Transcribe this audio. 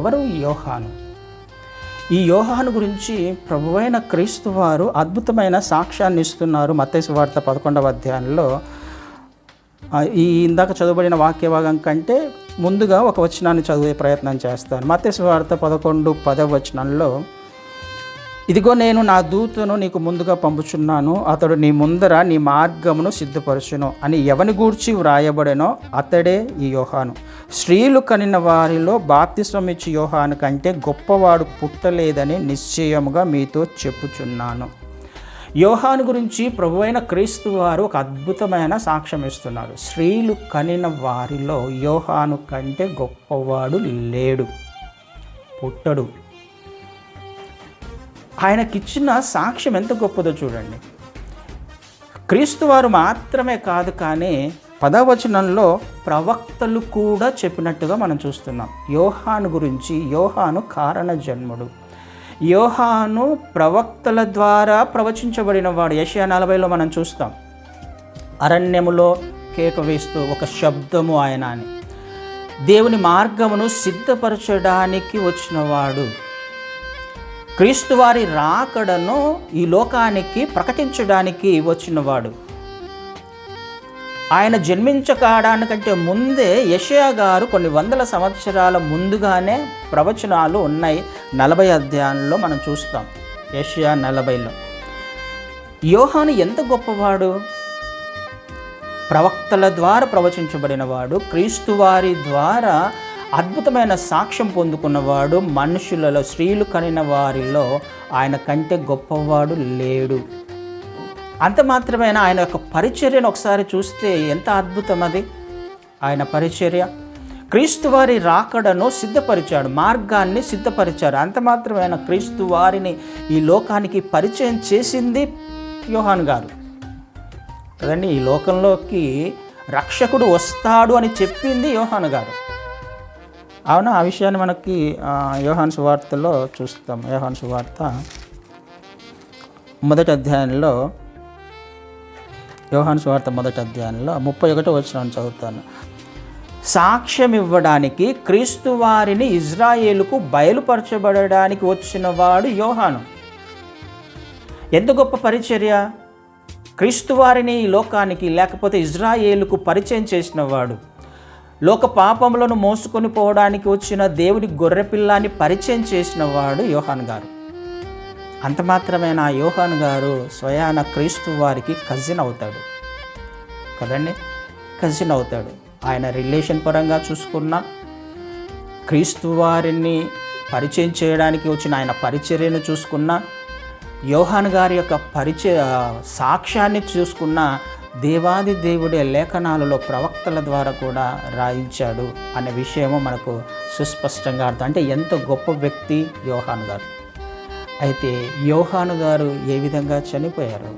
ఎవరు? ఈ యోహాను. ఈ యోహాను గురించి ప్రభువైన క్రీస్తు వారు అద్భుతమైన సాక్ష్యాన్ని ఇస్తున్నారు. మత్తయి వార్త పదకొండవ అధ్యాయంలో. ఈ ఇందాక చదవబడిన వాక్యభాగం కంటే ముందుగా ఒక వచనాన్ని చదివే ప్రయత్నం చేస్తాను. మత్తయి వార్త పదకొండు పదవ వచనంలో ఇదిగో నేను నా దూతను నీకు ముందుగా పంపుచున్నాను. అతడు నీ ముందర నీ మార్గమును సిద్ధపరచును. అని ఎవని గూర్చి వ్రాయబడెనో అతడే ఈ యోహాను. స్త్రీలు కనిన వారిలో బాప్తిస్వమిచ్చి యోహాను కంటే గొప్పవాడు పుట్టలేదని నిశ్చయముగా మీతో చెప్పుచున్నాను. యోహాను గురించి ప్రభువైన క్రీస్తు వారు ఒక అద్భుతమైన సాక్ష్యం ఇస్తున్నారు. స్త్రీలు కనిన వారిలో యోహాను కంటే గొప్పవాడు లేడు పుట్టడు. ఆయనకిచ్చిన సాక్ష్యం ఎంత గొప్పదో చూడండి. క్రీస్తు వారు మాత్రమే కాదు కానీ పదవచనంలో ప్రవక్తలు కూడా చెప్పినట్టుగా మనం చూస్తున్నాం. యోహాను గురించి యోహాను కారణ జన్ముడు యోహాను ప్రవక్తల ద్వారా ప్రవచించబడిన వాడు. ఏషియా నలభైలో మనం చూస్తాం. అరణ్యములో కేక వేస్తూ ఒక శబ్దము ఆయన అని. దేవుని మార్గమును సిద్ధపరచడానికి వచ్చినవాడు. క్రీస్తు వారి రాకడను ఈ లోకానికి ప్రకటించడానికి వచ్చినవాడు. ఆయన జన్మించకాడానికంటే ముందే యషయా గారు కొన్ని వందల సంవత్సరాల ముందుగానే ప్రవచనాలు ఉన్నాయి. నలభై అధ్యాయంలో మనం చూస్తాం. యషయా నలభైలో. యోహాను ఎంత గొప్పవాడు? ప్రవక్తల ద్వారా ప్రవచించబడినవాడు క్రీస్తువారి ద్వారా అద్భుతమైన సాక్ష్యం పొందుకున్నవాడు మనుషులలో స్త్రీలు కనిన వారిలో ఆయన కంటే గొప్పవాడు లేడు. అంత మాత్రమైన? ఆయన యొక్క పరిచర్యను ఒకసారి చూస్తే ఎంత అద్భుతం అది. ఆయన పరిచర్య. క్రీస్తు వారి రాకడను సిద్ధపరిచాడు మార్గాన్ని సిద్ధపరిచాడు. అంత మాత్రమేన? క్రీస్తు వారిని ఈ లోకానికి పరిచయం చేసింది యోహాన్ గారు. కదండి ఈ లోకంలోకి రక్షకుడు వస్తాడు అని చెప్పింది యోహాన్ గారు. అవునా? ఆ విషయాన్ని మనకి యోహాన్ సువార్తలో చూస్తాం. యోహాన్ సువార్త మొదటి అధ్యాయంలో యోహాను సువార్త మొదటి అధ్యాయంలో ముప్పై ఒకటో వచ్చిన చదువుతాను. సాక్ష్యం ఇవ్వడానికి క్రీస్తు వారిని ఇజ్రాయేలుకు బయలుపరచబడడానికి వచ్చిన వాడు యోహాను. ఎంత గొప్ప పరిచర్య? క్రీస్తు వారిని ఈ లోకానికి లేకపోతే ఇజ్రాయేలుకు పరిచయం చేసిన వాడు. లోక పాపములను మోసుకొని పోవడానికి వచ్చిన దేవుడి గొర్రెపిల్లాన్ని పరిచయం చేసిన వాడు యోహాన్ గారు. అంత మాత్రమే నా యోహాన్ గారు స్వయాన క్రీస్తు వారికి కజిన్ అవుతాడు. కదండి? కజిన్ అవుతాడు. ఆయన రిలేషన్ పరంగా చూసుకున్న క్రీస్తు వారిని పరిచయం చేయడానికి వచ్చిన ఆయన పరిచర్యను చూసుకున్న యోహాన్ గారి యొక్క పరిచయ సాక్ష్యాన్ని చూసుకున్న దేవాది దేవుడే లేఖనాలలో ప్రవక్తల ద్వారా కూడా రాయించాడు అనే విషయము మనకు సుస్పష్టంగా అర్థం. అంటే ఎంత గొప్ప వ్యక్తి యోహాన్ గారు. అయితే యోహాను గారు ఏ విధంగా చనిపోయారు?